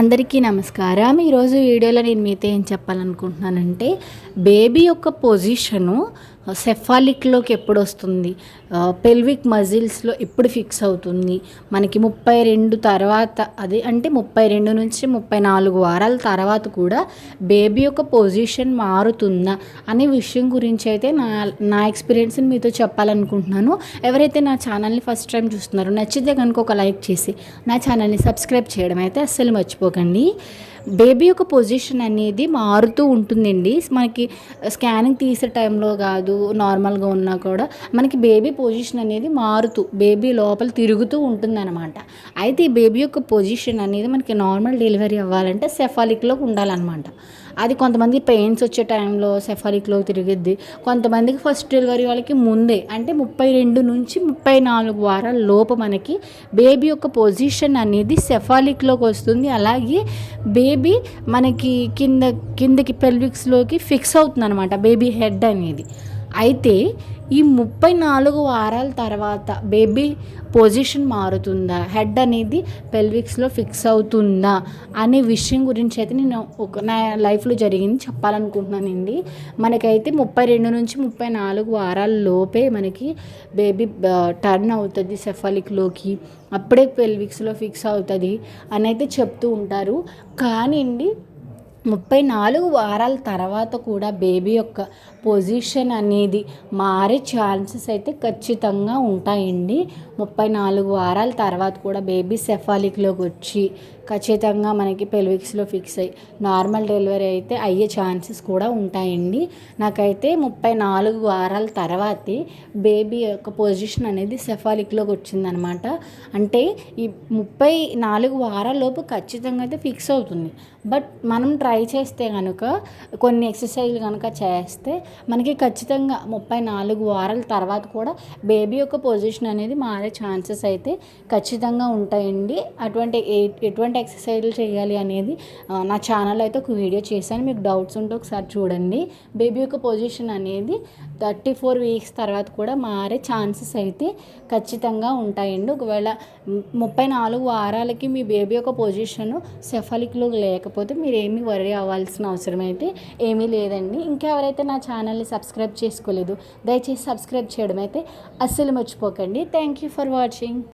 అందరికీ నమస్కారం. ఈరోజు వీడియోలో నేను మీతో ఏం చెప్పాలనుకుంటున్నానంటే బేబీ యొక్క పొజిషను సెఫాలిక్లోకి ఎప్పుడు వస్తుంది పెల్విక్ మజిల్స్లో ఎప్పుడు ఫిక్స్ అవుతుంది? మనకి ముప్పై రెండు తర్వాత అదే అంటే ముప్పై రెండు నుంచి ముప్పై నాలుగు వారాల తర్వాత కూడా బేబీ యొక్క పొజిషన్ మారుతుందా అనే విషయం గురించి అయితే నా నా ఎక్స్పీరియన్స్ని మీతో చెప్పాలనుకుంటున్నాను. ఎవరైతే నా ఛానల్ని ఫస్ట్ టైం చూస్తున్నారో నచ్చితే కనుక ఒక లైక్ చేసి నా ఛానల్ని సబ్స్క్రైబ్ చేయడం అయితే అస్సలు మర్చిపోకండి. బేబీ యొక్క పొజిషన్ అనేది మారుతూ ఉంటుందండి. మనకి స్కానింగ్ తీసే టైంలో కాదు నార్మల్గా ఉన్నా కూడా మనకి బేబీ పొజిషన్ అనేది మారుతూ బేబీ లోపల తిరుగుతూ ఉంటుందన్నమాట. అయితే ఈ బేబీ యొక్క పొజిషన్ అనేది మనకి నార్మల్ డెలివరీ అవ్వాలంటే సెఫాలిక్లో ఉండాలన్నమాట. అది కొంతమంది పెయిన్స్ వచ్చే టైంలో సెఫాలిక్లో తిరిగిద్ది. కొంతమందికి ఫస్ట్ డెలివరీ వాళ్ళకి ముందే అంటే ముప్పై రెండు నుంచి ముప్పై నాలుగు వారాల లోపు మనకి బేబీ యొక్క పొజిషన్ అనేది సెఫాలిక్లోకి వస్తుంది. అలాగే బేబీ మనకి కింద కిందకి పెల్విక్స్లోకి ఫిక్స్ అవుతుంది అనమాట బేబీ హెడ్ అనేది. అయితే ఈ ముప్పై నాలుగు వారాల తర్వాత బేబీ పొజిషన్ మారుతుందా? హెడ్ అనేది పెల్విక్స్లో ఫిక్స్ అవుతుందా? అనే విషయం గురించి అయితే నేను ఒక నా లైఫ్లో జరిగింది చెప్పాలనుకుంటున్నానండి. మనకైతే ముప్పై రెండు నుంచి ముప్పై నాలుగు వారాల లోపే మనకి బేబీ టర్న్ అవుతుంది సెఫాలిక్లోకి. అప్పుడే పెల్విక్స్లో ఫిక్స్ అవుతుంది అని అయితే చెప్తూ ఉంటారు. కానీ అండి ముప్పై నాలుగు వారాల తర్వాత కూడా బేబీ యొక్క పొజిషన్ అనేది మారే ఛాన్సెస్ అయితే ఖచ్చితంగా ఉంటాయండి. ముప్పై నాలుగు వారాల తర్వాత కూడా బేబీ సెఫాలిక్లోకి వచ్చి ఖచ్చితంగా మనకి పెల్విక్స్లో ఫిక్స్ అయ్యి నార్మల్ డెలివరీ అయితే అయ్యే ఛాన్సెస్ కూడా ఉంటాయండి. నాకైతే ముప్పై నాలుగు వారాల తర్వాతే బేబీ యొక్క పొజిషన్ అనేది సెఫాలిక్లోకి వచ్చిందనమాట. అంటే ఈ ముప్పై నాలుగు వారాల లోపు ఖచ్చితంగా అయితే ఫిక్స్ అవుతుంది. బట్ మనం ట్రై ట్రై చేస్తే కనుక కొన్ని ఎక్సర్సైజ్లు కనుక చేస్తే మనకి ఖచ్చితంగా ముప్పై నాలుగు వారాల తర్వాత కూడా బేబీ యొక్క పొజిషన్ అనేది మారే ఛాన్సెస్ అయితే ఖచ్చితంగా ఉంటాయండి. అటువంటి ఎటువంటి ఎక్సర్సైజ్లు చేయాలి అనేది నా ఛానల్ అయితే ఒక వీడియో చేశాను. మీకు డౌట్స్ ఉంటే ఒకసారి చూడండి. బేబీ యొక్క పొజిషన్ అనేది థర్టీ ఫోర్ వీక్స్ తర్వాత కూడా మారే ఛాన్సెస్ అయితే ఖచ్చితంగా ఉంటాయండి. ఒకవేళ ముప్పై నాలుగు వారాలకి మీ బేబీ యొక్క పొజిషన్ సెఫలిక్లో లేకపోతే మీరు ఏమీ వరి అవ్వాల్సిన అవసరం అయితే ఏమీ లేదండి. ఇంకెవరైతే నా ఛానల్ని సబ్స్క్రైబ్ చేసుకోలేదు దయచేసి సబ్స్క్రైబ్ చేయడం అయితే అస్సలు మర్చిపోకండి. Thank you for watching.